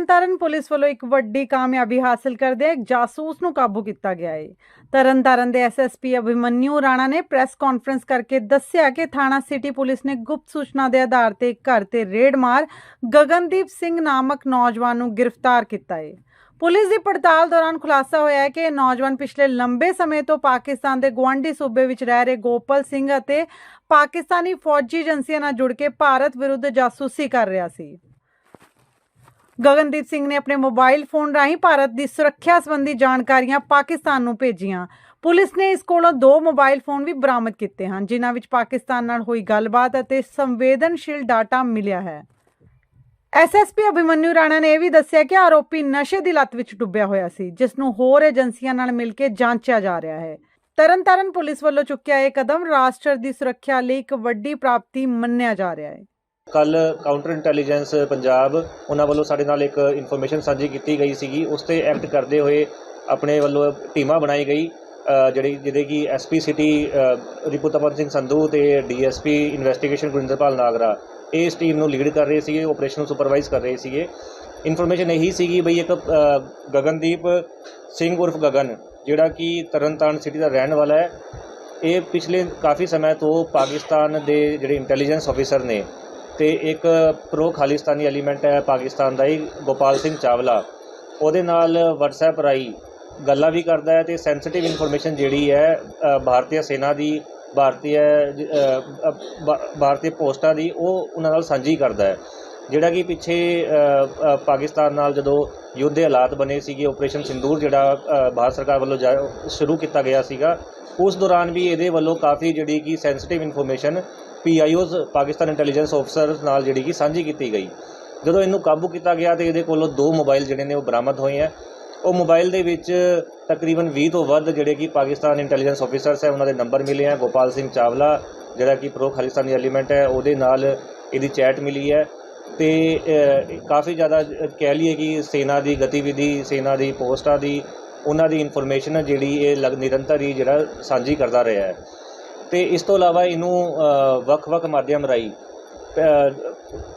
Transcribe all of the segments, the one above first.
Tarn Taran police ਵੱਲੋਂ ਇੱਕ ਵੱਡੀ ਕਾਮਯਾਬੀ ਹਾਸਲ ਕਰਦੇ ਇੱਕ ਜਾਸੂਸ ਨੂੰ ਕਾਬੂ ਕੀਤਾ ਗਿਆ ਹੈ ਤਰਨਤਾਰਨ ਦੇ ਐਸਐਸਪੀ ਅਭਿਮਨਿਊ ਰਾਣਾ ਨੇ ਪ੍ਰੈਸ ਕਾਨਫਰੰਸ ਕਰਕੇ ਦੱਸਿਆ ਕਿ ਥਾਣਾ ਸਿਟੀ ਪੁਲਿਸ ਨੇ ਗੁਪਤ ਸੂਚਨਾ ਦੇ ਆਧਾਰ ਤੇ ਇੱਕ ਘਰ ਤੇ ਰੇਡ ਮਾਰ ਗਗਨਦੀਪ ਸਿੰਘ ਨਾਮਕ ਨੌਜਵਾਨ ਨੂੰ ਗ੍ਰਿਫਤਾਰ ਕੀਤਾ ਹੈ ਪੁਲਿਸ ਦੀ ਪੜਤਾਲ ਦੌਰਾਨ ਖੁਲਾਸਾ ਹੋਇਆ ਹੈ ਕਿ ਇਹ ਨੌਜਵਾਨ ਪਿਛਲੇ ਲੰਬੇ ਸਮੇਂ ਤੋਂ ਪਾਕਿਸਤਾਨ ਦੇ ਗਵਾਂਢੀ ਸੂਬੇ ਵਿੱਚ ਰਹਿ ਰਹੇ ਗੋਪਲ ਸਿੰਘ ਅਤੇ ਪਾਕਿਸਤਾਨੀ ਫੌਜੀ ਏਜੰਸੀਆਂ ਨਾਲ ਜੁੜ ਕੇ ਭਾਰਤ ਵਿਰੁੱਧ ਜਾਸੂਸੀ ਕਰ ਰਿਹਾ ਸੀ। ਗਗਨਦੀਪ ਸਿੰਘ ਨੇ ਆਪਣੇ ਮੋਬਾਈਲ ਫੋਨ ਰਾਹੀਂ ਭਾਰਤ ਦੀ ਸੁਰੱਖਿਆ ਸੰਬੰਧੀ ਜਾਣਕਾਰੀਆਂ ਪਾਕਿਸਤਾਨ ਨੂੰ ਭੇਜੀਆਂ। ਪੁਲਿਸ ਨੇ ਇਸ ਕੋਲੋਂ ਦੋ ਮੋਬਾਈਲ ਫੋਨ ਵੀ ਬਰਾਮਦ ਕੀਤੇ ਹਨ, ਜਿਨ੍ਹਾਂ ਵਿੱਚ ਪਾਕਿਸਤਾਨ ਨਾਲ ਹੋਈ ਗੱਲਬਾਤ ਅਤੇ ਸੰਵੇਦਨਸ਼ੀਲ ਡਾਟਾ ਮਿਲਿਆ ਹੈ। ਐਸਐਸਪੀ ਅਭਿਮਨਿਊ ਰਾਣਾ ਨੇ ਇਹ ਵੀ ਦੱਸਿਆ ਕਿ ਆਰੋਪੀ ਨਸ਼ੇ ਦੀ ਲਤ ਵਿੱਚ ਡੁੱਬਿਆ ਹੋਇਆ ਸੀ, ਜਿਸ ਨੂੰ ਹੋਰ ਏਜੰਸੀਆਂ ਨਾਲ ਮਿਲ ਕੇ ਜਾਂਚਿਆ ਜਾ ਰਿਹਾ ਹੈ। ਤਰਨਤਾਰਨ ਪੁਲਿਸ ਵੱਲੋਂ ਚੁੱਕਿਆ ਇਹ ਕਦਮ ਰਾਸ਼ਟਰ ਦੀ ਸੁਰੱਖਿਆ ਲਈ ਇੱਕ ਵੱਡੀ ਪ੍ਰਾਪਤੀ ਮੰਨਿਆ ਜਾ ਰਿਹਾ ਹੈ। ਕੱਲ ਕਾਊਂਟਰ ਇੰਟੈਲੀਜੈਂਸ ਪੰਜਾਬ ਉਹਨਾਂ ਵੱਲੋਂ ਸਾਡੇ ਨਾਲ ਇੱਕ ਇਨਫੋਰਮੇਸ਼ਨ ਸਾਂਝੀ ਕੀਤੀ ਗਈ ਸੀਗੀ। ਉਸ ਤੇ ਐਕਟ ਕਰਦੇ ਹੋਏ ਆਪਣੇ ਵੱਲੋਂ ਟੀਮਾਂ ਬਣਾਈ ਗਈ ਅ, ਜਿਹੜੀ ਜਿਹਦੇ ਕਿ ਐਸਪੀ ਸਿਟੀ ਰਿਪੁਤਪਨ ਸਿੰਘ ਸੰਧੂ ਤੇ ਡੀਐਸਪੀ ਇਨਵੈਸਟੀਗੇਸ਼ਨ ਗੁਰਿੰਦਰਪਾਲ ਨਾਗਰਾ ਇਹ ਇਸ ਟੀਮ ਨੂੰ ਲੀਡ ਕਰ ਰਹੇ ਸੀਗੇ ਆਪਰੇਸ਼ਨ ਨੂੰ ਸੁਪਰਵਾਈਜ਼ ਕਰ ਰਹੇ ਸੀਗੇ। ਇਨਫੋਰਮੇਸ਼ਨ ਇਹੀ ਸੀਗੀ ਬਈ ਇੱਕ ਗਗਨਦੀਪ ਸਿੰਘ ਉਰਫ ਗਗਨ ਜਿਹੜਾ ਕਿ ਤਰਨਤਾਰਨ ਸਿਟੀ ਦਾ ਰਹਿਣ ਵਾਲਾ ਹੈ। ਇਹ ਪਿਛਲੇ ਕਾਫੀ ਸਮੇਂ ਤੋਂ ਪਾਕਿਸਤਾਨ ਦੇ ਜਿਹੜੇ ਇੰਟੈਲੀਜੈਂਸ ਆਫੀਸਰ ਨੇ ਤੇ ਇੱਕ ਪ੍ਰੋ ਖਾਲਿਸਤਾਨੀ ਐਲੀਮੈਂਟ ਹੈ ਪਾਕਿਸਤਾਨ ਦਾ ਹੀ, ਗੋਪਾਲ ਸਿੰਘ ਚਾਵਲਾ। ਉਹਦੇ ਨਾਲ WhatsApp ਰਾਹੀਂ ਗੱਲਾਂ ਵੀ ਕਰਦਾ ਹੈ ਤੇ ਸੈਂਸਿਟਿਵ ਇਨਫੋਰਮੇਸ਼ਨ ਜਿਹੜੀ ਹੈ ਭਾਰਤੀ ਸੈਨਾ ਦੀ ਭਾਰਤੀ ਭਾਰਤੀ ਪੋਸਟਾਂ ਦੀ, ਉਹ ਉਹਨਾਂ ਨਾਲ ਸਾਂਝੀ ਕਰਦਾ ਹੈ। ਜਿਹੜਾ ਕਿ ਪਿੱਛੇ ਪਾਕਿਸਤਾਨ ਨਾਲ ਜਦੋਂ ਯੁੱਧ ਦੇ ਹਾਲਾਤ ਬਣੇ ਸੀਗੇ ਆਪਰੇਸ਼ਨ ਸਿੰਦੂਰ ਜਿਹੜਾ ਭਾਰਤ ਸਰਕਾਰ ਵੱਲੋਂ ਜਾ- ਸ਼ੁਰੂ ਕੀਤਾ ਗਿਆ ਸੀਗਾ, ਉਸ ਦੌਰਾਨ ਵੀ ਇਹਦੇ ਵੱਲੋਂ ਕਾਫੀ ਜਿਹੜੀ ਕਿ sensitive information P I Os, Pakistan intelligence ਅਫਸਰ ਨਾਲ ਜਿਹੜੀ ਕਿ ਸਾਂਝੀ ਕੀਤੀ ਗਈ। ਜਦੋਂ ਇਹਨੂੰ ਕਾਬੂ ਕੀਤਾ ਗਿਆ ਤੇ ਇਹਦੇ ਕੋਲੋਂ ਦੋ ਮੋਬਾਈਲ ਜਿਹੜੇ ਨੇ ਉਹ ਬਰਾਮਦ ਹੋਏ ਆ ਉਹ ਮੋਬਾਈਲ ਦੇ ਵਿੱਚ ਤਕਰੀਬਨ 20 ਤੋਂ ਵੱਧ ਜਿਹੜੇ ਕਿ ਪਾਕਿਸਤਾਨ ਇੰਟੈਲੀਜੈਂਸ ਆਫੀਸਰਸ ਹੈ, ਉਹਨਾਂ ਦੇ ਨੰਬਰ ਮਿਲੇ ਆ ਗੋਪਾਲ ਸਿੰਘ ਚਾਵਲਾ, ਜਿਹੜਾ ਕਿ ਪ੍ਰੋ ਖਾਲਿਸਤਾਨੀ ਐਲੀਮੈਂਟ ਹੈ, ਉਹਦੇ ਨਾਲ ਇਹਦੀ ਚੈਟ ਮਿਲੀ ਹੈ। ਤੇ ਕਾਫੀ ਜ਼ਿਆਦਾ ਕਹਿ ਲਈਏ ਕਿ ਸੈਨਾ ਦੀ ਗਤੀਵਿਧੀ, ਸੈਨਾ ਦੀ ਪੋਸਟਾਂ ਦੀ, ਉਹਨਾਂ ਦੀ ਇਨਫੋਰਮੇਸ਼ਨ ਜਿਹੜੀ ਇਹ ਲਗ, ਨਿਰੰਤਰ ਹੀ ਜਿਹੜਾ ਸਾਂਝੀ ਕਰਦਾ ਰਿਹਾ ਹੈ। ਤੇ ਇਸ ਤੋਂ ਇਲਾਵਾ ਇਹਨੂੰ ਵੱਖ-ਵੱਖ ਮਾਧਿਅਮ ਰਾਹੀਂ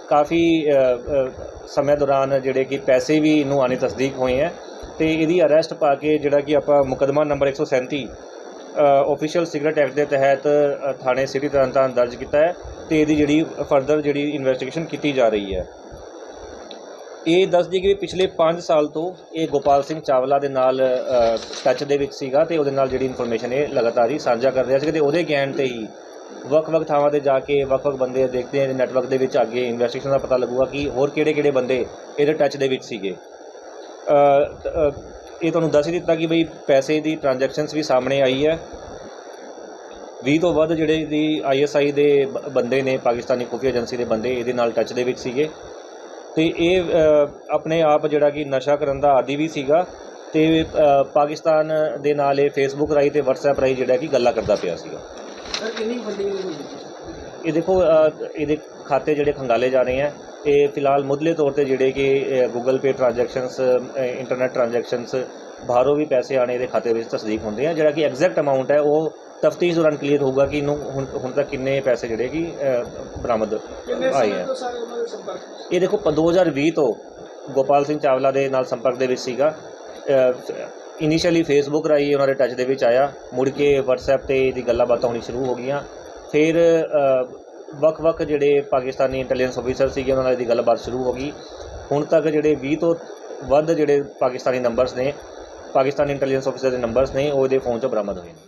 ਕਾਫੀ ਅ, ਸਮੇਂ ਦੌਰਾਨ ਜਿਹੜੇ ਕਿ ਪੈਸੇ ਵੀ ਇਹਨੂੰ ਆਣੇ ਤਸਦੀਕ ਹੋਏ ਹੈ ਤੇ ਇਹਦੀ ਅਰੈਸਟ ਪਾ ਕੇ ਜਿਹੜਾ ਕਿ ਆਪਾਂ ਮੁਕਦਮਾ ਨੰਬਰ 137 ਆਫੀਸ਼ੀਅਲ ਸਿਗਰਟ ਐਕਟ ਦੇ ਤਹਿਤ ਥਾਣੇ ਸਿਟੀ ਤਰਨਤਾਰਨ ਦਰਜ ਕੀਤਾ ਹੈ ਤੇ ਇਹਦੀ ਜਿਹੜੀ ਫਰਦਰ ਜਿਹੜੀ ਇਨਵੈਸਟੀਗੇਸ਼ਨ ਕੀਤੀ ਜਾ ਰਹੀ ਹੈ। ਇਹ ਦੱਸ ਦਈਏ ਕਿ ਪਿਛਲੇ 5 ਸਾਲ ਤੋਂ ਇਹ ਗੋਪਾਲ ਸਿੰਘ ਚਾਵਲਾ ਦੇ ਨਾਲ ਟੱਚ ਦੇ ਵਿੱਚ ਸੀਗਾ ਤੇ ਉਹਦੇ ਨਾਲ ਜਿਹੜੀ ਇਨਫੋਰਮੇਸ਼ਨ ਇਹ ਲਗਾਤਾਰ ਹੀ ਸਾਂਝਾ ਕਰ ਰਿਹਾ ਸੀ ਤੇ ਉਹਦੇ ਗਿਆਨ ਤੇ ਹੀ ਵੱਖ-ਵੱਖ ਥਾਵਾਂ ਤੇ ਜਾ ਕੇ ਵੱਖ-ਵੱਖ ਬੰਦੇ ਦੇਖਦੇ ਆ ਨੈਟਵਰਕ ਦੇ ਵਿੱਚ ਅੱਗੇ ਇਨਵੈਸਟੀਗੇਸ਼ਨ ਦਾ ਪਤਾ ਲੱਗੂਗਾ ਕਿ ਹੋਰ ਕਿਹੜੇ-ਕਿਹੜੇ ਬੰਦੇ ਇਹਦੇ ਟੱਚ ਦੇ ਵਿੱਚ ਸੀਗੇ। ਇਹ ਤੁਹਾਨੂੰ ਦੱਸ ਹੀ ਦਿੱਤਾ ਕਿ ਬਈ ਪੈਸੇ ਦੀ ਟ੍ਰਾਂਜੈਕਸ਼ਨਸ ਵੀ ਸਾਹਮਣੇ ਆਈ ਹੈ। 20 ਤੋਂ ਵੱਧ ਜਿਹੜੇ ਦੀ ਆਈਐਸਆਈ ਦੇ ਬ- ਬੰਦੇ ਨੇ, ਪਾਕਿਸਤਾਨੀ ਖੁਫੀਆ ਏਜੰਸੀ ਦੇ ਬੰਦੇ ਇਹਦੇ ਨਾਲ ਟੱਚ ਦੇ ਵਿੱਚ ਸੀਗੇ। ਤੇ ਇਹ ਆਪਣੇ ਆਪ ਜਿਹੜਾ ਕਿ ਨਸ਼ਾ ਕਰਨ ਦਾ ਆਦੀ ਵੀ ਸੀਗਾ ਤੇ ਪਾਕਿਸਤਾਨ ਦੇ ਨਾਲ ਇਹ ਫੇਸਬੁੱਕ ਰਾਹੀਂ ਤੇ WhatsApp ਰਾਹੀਂ ਜਿਹੜਾ ਕਿ ਗੱਲਾਂ ਕਰਦਾ ਪਿਆ ਸੀਗਾ। ਸਰ ਕਿੰਨੀ ਹੋਈ ਇਹ ਦੇਖੋ ਇਹਦੇ ਖਾਤੇ ਜਿਹੜੇ ਖੰਗਾਲੇ ਜਾ ਰਹੇ ਆ ਇਹ ਫਿਲਹਾਲ ਮੁੱਢਲੇ ਤੌਰ ਤੇ ਜਿਹੜੇ ਕਿ Google pay transactions internet transactions ਬਾਹਰੋਂ ਵੀ ਪੈਸੇ ਆਣੇ ਇਹਦੇ ਖਾਤੇ ਵਿੱਚ ਤਸਦੀਕ ਹੁੰਦੇ ਆ ਜਿਹੜਾ ਕਿ ਐਗਜ਼ੈਕਟ ਅਮਾਉਂਟ ਹੈ ਉਹ ਤਫਤੀਸ਼ ਦੌਰਾਨ ਕਲੀਅਰ ਹੋਊਗਾ ਕਿ ਇਹਨੂੰ ਹੁਣ ਹੁਣ ਤੱਕ ਕਿੰਨੇ ਪੈਸੇ ਜਿਹੜੇ ਕਿ ਅ, ਬਰਾਮਦ ਆਏ ਆ। ਇਹ ਦੇਖੋ ਪ- 2020 ਤੋਂ ਗੋਪਾਲ ਸਿੰਘ ਚਾਵਲਾ ਦੇ ਨਾਲ ਸੰਪਰਕ ਦੇ ਵਿੱਚ ਸੀਗਾ। ਇਨੀਸ਼ੀਅਲੀ ਫੇਸਬੁੱਕ ਰਾਹੀਂ ਉਹਨਾਂ ਦੇ ਟੱਚ ਦੇ ਵਿੱਚ ਆਇਆ। ਮੁੜ ਕੇ WhatsApp ਤੇ ਇਹਦੀ ਗੱਲਾਂ ਬਾਤਾਂ ਹੋਣੀ ਸ਼ੁਰੂ ਹੋ ਗਈਆਂ। ਫਿਰ ਅ, ਵੱਖ-ਵੱਖ ਜਿਹੜੇ ਪਾਕਿਸਤਾਨੀ ਇੰਟੈਲੀਜੈਂਸ ਅਫੀਸਰ ਸੀਗੇ ਉਹਨਾਂ ਨਾਲ ਇਹਦੀ ਗੱਲਬਾਤ ਸ਼ੁਰੂ ਹੋ ਗਈ। ਹੁਣ ਤੱਕ ਜਿਹੜੇ 20 ਤੋਂ ਵੱਧ ਜਿਹੜੇ ਪਾਕਿਸਤਾਨੀ ਨੰਬਰਸ ਨੇ ਪਾਕਿਸਤਾਨੀ ਇੰਟੈਲੀਜੈਂਸ ਅਫੀਸਰ ਦੇ ਨੰਬਰਸ ਨੇ ਉਹ ਇਹਦੇ ਫੋਨ 'ਚੋਂ ਬਰਾਮਦ ਹੋਏ ਨੇ।